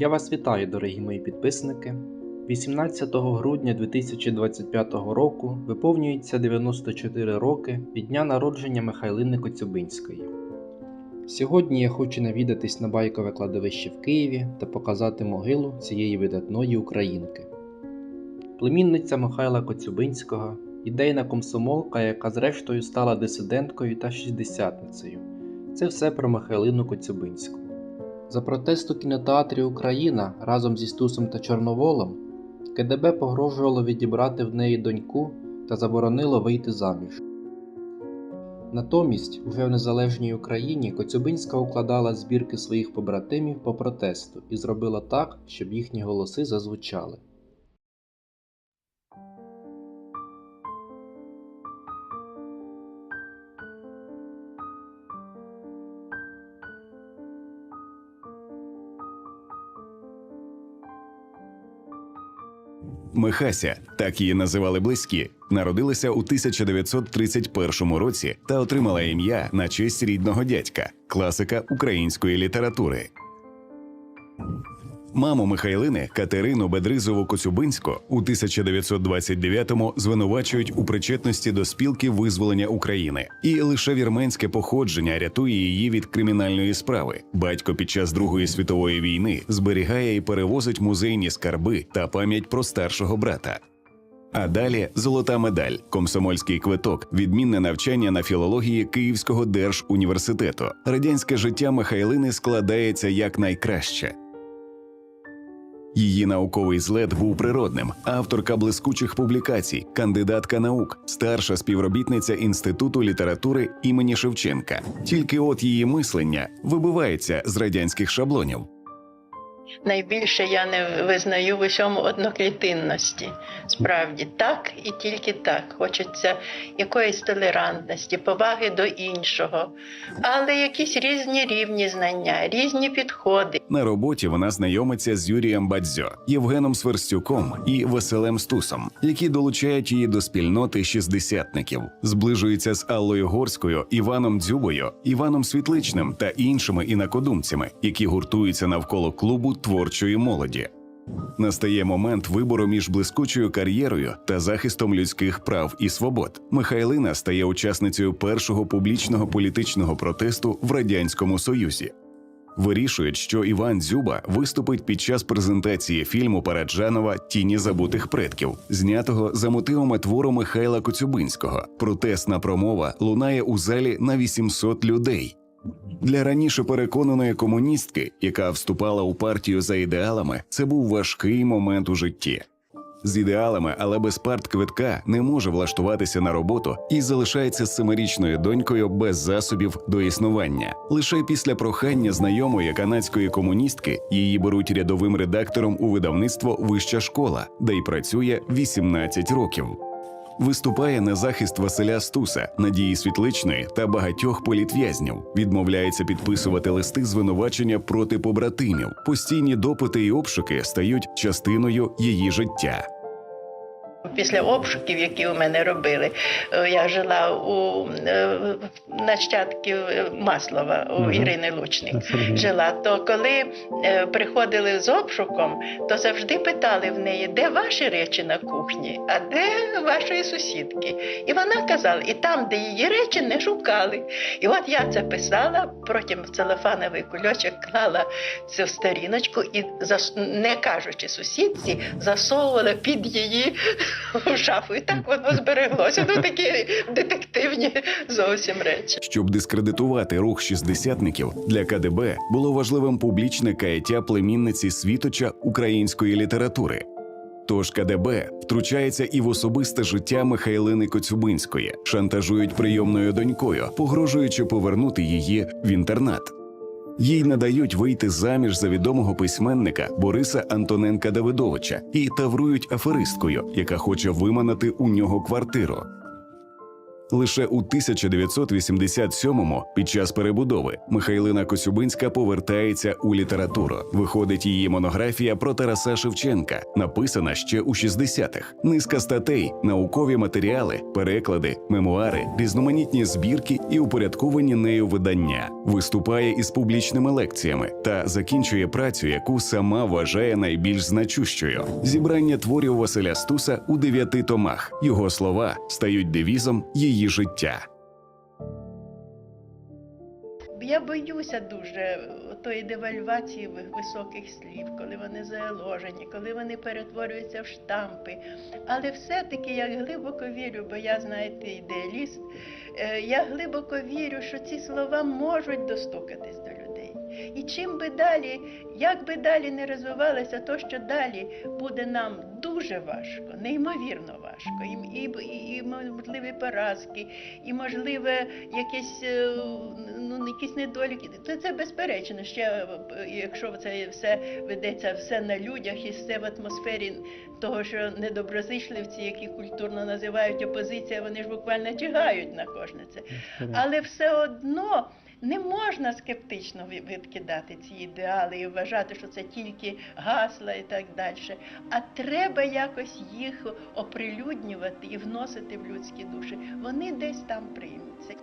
Я вас вітаю, дорогі мої підписники. 18 грудня 2025 року виповнюється 94 роки від дня народження Михайлини Коцюбинської. Сьогодні я хочу навідатись на байкове кладовище в Києві та показати могилу цієї видатної українки. Племінниця Михайла Коцюбинського, ідейна комсомолка, яка зрештою стала дисиденткою та шістдесятницею. Це все про Михайлину Коцюбинську. За протест у кінотеатрі Україна разом зі Стусом та Чорноволом КДБ погрожувало відібрати в неї доньку та заборонило вийти заміж. Натомість, уже в незалежній Україні Коцюбинська укладала збірки своїх побратимів по протесту і зробила так, щоб їхні голоси зазвучали. Михася, так її називали близькі, народилася у 1931 році та отримала ім'я на честь рідного дядька, класика української літератури. Маму Михайлини Катерину Бедризову Коцюбинську у 1929-му звинувачують у причетності до спілки визволення України, і лише вірменське походження рятує її від кримінальної справи. Батько під час Другої світової війни зберігає і перевозить музейні скарби та пам'ять про старшого брата. А далі золота медаль, комсомольський квиток, відмінне навчання на філології Київського держуніверситету. Радянське життя Михайлини складається як найкраще. Її науковий злет був природним, авторка блискучих публікацій, кандидатка наук, старша співробітниця Інституту літератури імені Шевченка. Тільки от її мислення вибивається з радянських шаблонів. Найбільше я не визнаю в усьому одноклітинності. Справді, так і тільки так. Хочеться якоїсь толерантності, поваги до іншого, але якісь різні рівні знання, різні підходи. На роботі вона знайомиться з Юрієм Бадзьо, Євгеном Сверстюком і Василем Стусом, які долучають її до спільноти шістдесятників, зближується з Аллою Горською, Іваном Дзюбою, Іваном Світличним та іншими інакодумцями, які гуртуються навколо клубу творчої молоді. Настає момент вибору між блискучою кар'єрою та захистом людських прав і свобод. Михайлина стає учасницею першого публічного політичного протесту в радянському союзі. Вирішують, що Іван Дзюба виступить під час презентації фільму Параджанова Тіні забутих предків, знятого за мотивами твору Михайла Коцюбинського. Протестна промова лунає у залі на 800 людей. Для раніше переконаної комуністки, яка вступала у партію за ідеалами, це був важкий момент у житті. З ідеалами, але без партквитка не може влаштуватися на роботу і залишається семирічною донькою без засобів до існування. Лише після прохання знайомої канадської комуністки її беруть рядовим редактором у видавництво Вища школа, де й працює 18 років. Виступає на захист Василя Стуса, Надії Світличної та багатьох політв'язнів. Відмовляється підписувати листи звинувачення проти побратимів. Постійні допити і обшуки стають частиною її життя. Після обшуків, які у мене робили, е, я жила у е, нащадків е, Маслова у. Ірини Лучник. Жила, то коли приходили з обшуком, то завжди питали в неї, де ваші речі на кухні, а де вашої сусідки. І вона казала, і там, де її речі, не шукали. І от я це писала, потім в целофановий кульочок клала цю сторіночку і, не кажучи сусідці, засовувала під її в шафу. І так воно збереглося. Ну такі детективні зовсім речі. Щоб дискредитувати рух шістдесятників, для КДБ було важливим публічне каяття племінниці світоча української літератури. Тож КДБ втручається і в особисте життя Михайлини Коцюбинської, шантажують прийомною донькою, погрожуючи повернути її в інтернат. Їй надають вийти заміж за відомого письменника Бориса Антоненка Давидовича і таврують аферисткою, яка хоче виманити у нього квартиру. Лише у 1987-му, під час перебудови, Михайлина Коцюбинська повертається у літературу. Виходить її монографія про Тараса Шевченка, написана ще у 60-х. Низка статей, наукові матеріали, переклади, мемуари, різноманітні збірки і упорядковані нею видання. Виступає із публічними лекціями та закінчує працю, яку сама вважає найбільш значущою. Зібрання творів Василя Стуса у дев'яти томах. Його слова стають девізом її життя. Я боюся дуже тої девальвації високих слів, коли вони заложені, коли вони перетворюються в штампи. Але все-таки я глибоко вірю, бо я, знаєте, ідеаліст. е, Я глибоко вірю, що ці слова можуть достукатись до людей. І чим би далі, як би далі не розвивалося, то що далі буде нам дуже важко, неймовірно важко. І, і, і, і можливі поразки, і можливе якісь, е, ну, якісь недоліки. Це, це безперечно. Ще якщо це все ведеться все на людях і все в атмосфері того, що недоброзичливці, які культурно називають опозиція, вони ж буквально тягають на кожне це. Але все одно не можна скептично відкидати ці ідеали і вважати, що це тільки гасла і так далі. А треба якось їх оприлюднювати і вносити в людські душі. Вони десь там приймуться.